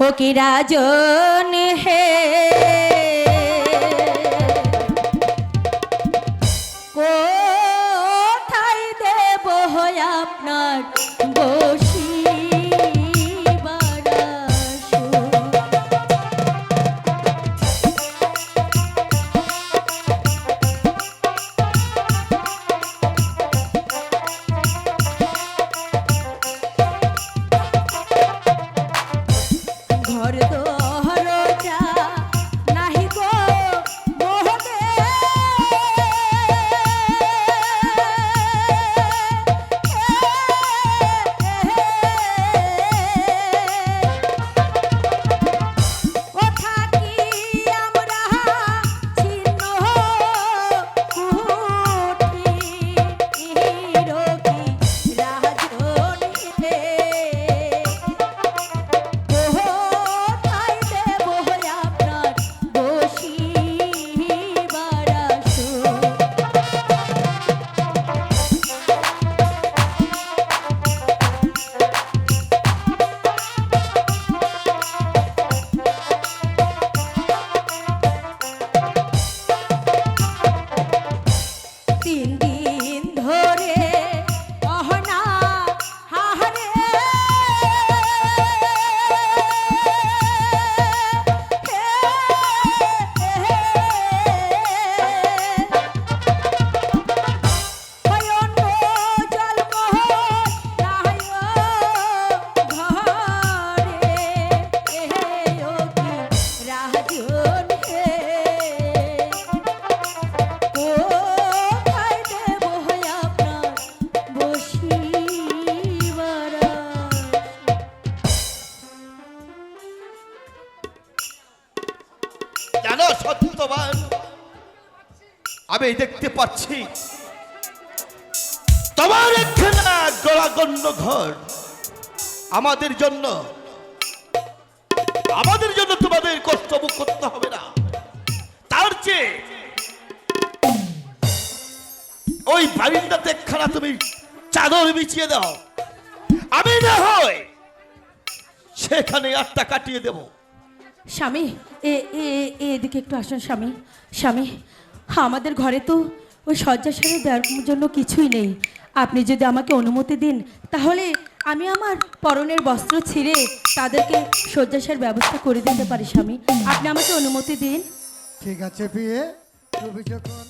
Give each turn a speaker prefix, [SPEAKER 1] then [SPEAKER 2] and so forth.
[SPEAKER 1] ও কি রাজন হে? কোথায় দেব আপনার ঘর দোহরটা
[SPEAKER 2] জানো সত্যবান আমি দেখতে পাচ্ছি তোমার একখানা গলাগণ্য ঘর। আমাদের জন্য আমাদের জন্য তোমাদের কষ্ট ভোগ করতে হবে না। তার চেয়ে ওই বারিন্দাতে একখানা তুমি চাদর বিছিয়ে দাও। আমি না হয় সেখানে আটটা কাটিয়ে দেবো।
[SPEAKER 1] স্বামী, এ এ, এ- এদিকে একটু আসুন স্বামী। স্বামী, আমাদের ঘরে তো ওই শয্যাশালী দেওয়ার জন্য কিছুই নেই। আপনি যদি আমাকে অনুমতি দিন, তাহলে আমি আমার পরনের বস্ত্র ছিঁড়ে তাদেরকে শয্যাশার ব্যবস্থা করে দিতে পারি, স্বামী। আপনি আমাকে অনুমতি দিন।
[SPEAKER 3] ঠিক আছে তুমি যখন